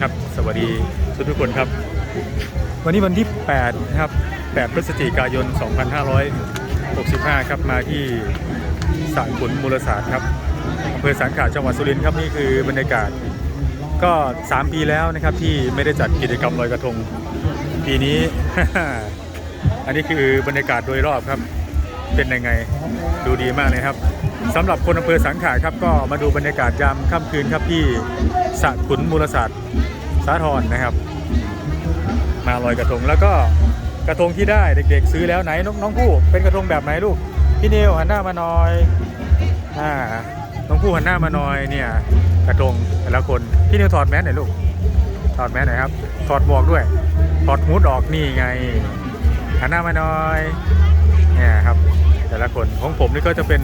ครับ สวัสดีทุกทุกคนครับ วันนี้วันที่8นะครับ8พฤศจิกายน 2565 ครับมาที่สรขุนมูลศาสตร์ครับอำเภอสังขะจังหวัดสุรินทร์ครับนี่คือบรรยากาศก็ 3 ปีแล้วนะครับที่ไม่ได้จัดกิจกรรมลอยกระทง ปีนี้ อันนี้คือบรรยากาศโดยรอบครับ เป็นยังไงดูดีมากเลยครับสำหรับคนอำเภอสังขะครับก็มาดูบรรยากาศยามค่ำคืนครับที่สระขุนมูลศาสตร์สาทรนะครับ มาลอยกระทงแล้วก็กระทงที่ได้เด็ก ๆ ซื้อแล้วไหนน้องน้องผู้เป็นกระทงแบบไหนลูกพี่เนวหันหน้ามาหน่อยอ่าน้องผู้หันหน้ามาหน่อยเนี่ยกระทงแต่ละคนพี่เนวถอดแมสหน่อยลูกถอดแมสหน่อยครับถอดหมวกด้วยถอดฮูดออกนี่ไงหันหน้ามาหน่อย แต่ละคนของผมนี่ก็จะเป็น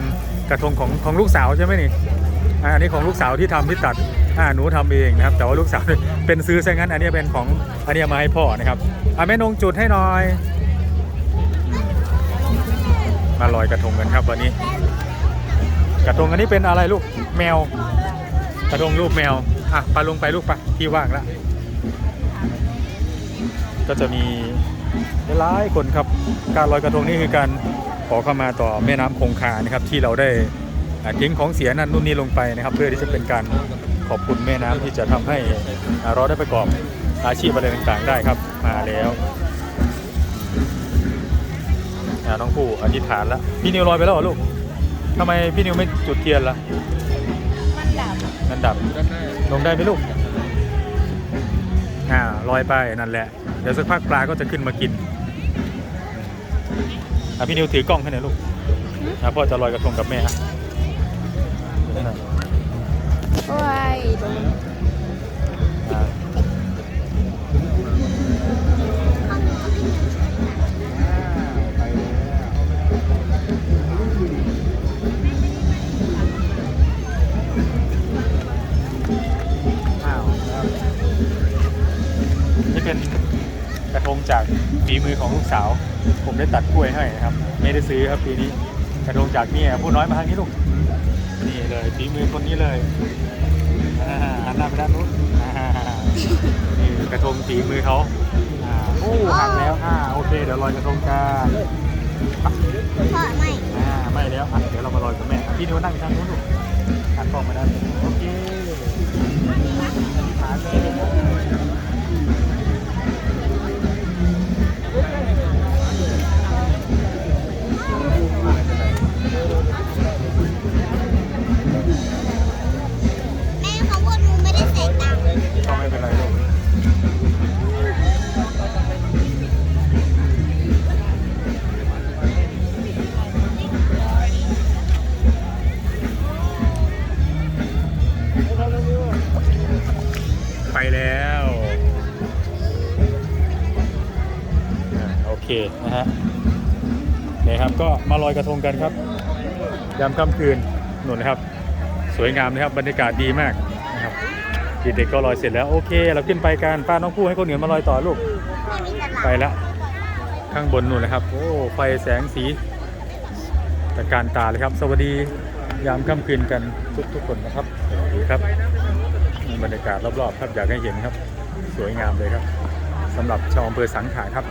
กระทงของของลูกสาวใช่ไหมนี่อันนี้ของลูกสาวที่ทำที่ตัดอ่าหนูทำเองนะครับ แต่ว่าลูกสาวเป็นซื้อซะงั้น อันนี้เป็นของอันนี้มาให้พ่อนะครับอะแม่นงจุดให้หน่อยมมาลอยกระทงกันครับวันนี้ กระทงอันนี้เป็นอะไรลูกแมว กระทงรูปแมวอะปลาลงไปลูกปะที่ว่างแล้วก็จะมีหลายคนครับ การลอยกระทงนี่คือการ ขอเข้ามาต่อแม่น้ำคงคานะครับที่เราได้อะทิ้งของเสียนั่นนู่นนี่ลงไปนะครับ เพื่อที่จะเป็นการขอบคุณแม่น้ำที่จะทำให้อะเราได้ประกอบอาชีพอะไรต่างๆได้ครับมาแล้วอะน้องผู้อธิษฐานแล้วพี่นิวลอยไปแล้วเหรอลูกทำไมพี่นิวไม่จุดเทียนล่ะมันดับนั่นดับลงได้ไหมลูกอ่าลอยไปนั่นแหละเดี๋ยวสักพักปลาก็จะขึ้นมากิน อะพี่นิวถือกล้องให้หน่อยลูกอะพ่อจะลอยกระทงกับแม่อะโอ้ย จากฝีมือของลูกสาว ผมได้ตัดกล้วยให้นะครับ ไม่ได้ซื้อครับปีนี้กระทงจากเนี่ยผู้น้อยมาทางนี้ลูกนี่เลยฝีมือคนนี้เลยอ่าหันหน้าไปด้านนู้นอ่านี่กระทงฝีมือเขาอ่าโอ้หักแล้วอ่าโอเค เดี๋ยวลอยกระทงกันเพราะไม่อ่าไม่แล้วอะเดี๋ยวเรามาลอยกับแม่อะพี่นิวนั่งทางนู้นลูกหันกล้องมาด้านนี้โอเคฐานเลย อ่าโอเคนะฮะเนี่ยครับก็มาลอยกระทงกันครับ ยามค่ำคืนหนุนนะครับ สวยงามนะครับบรรยากาศดีมากนะครับเด็กๆก็ลอยเสร็จแล้วโอเค เราขึ้นไปกันป้าน้องผู้ให้คนเหนือมาลอยต่อลูกไม่มีตลาไปละข้างบนนู่นนะครับโอ้ไฟแสงสีตะการตาเลยครับ สวัสดียามค่ำคืนกันทุกทุกคนนะครับสวัสดีครับบรรยากาศรอบๆครับอยากให้เห็นครับ สวยงามเลยครับ สำหรับชาวอำเภอสังขะครับ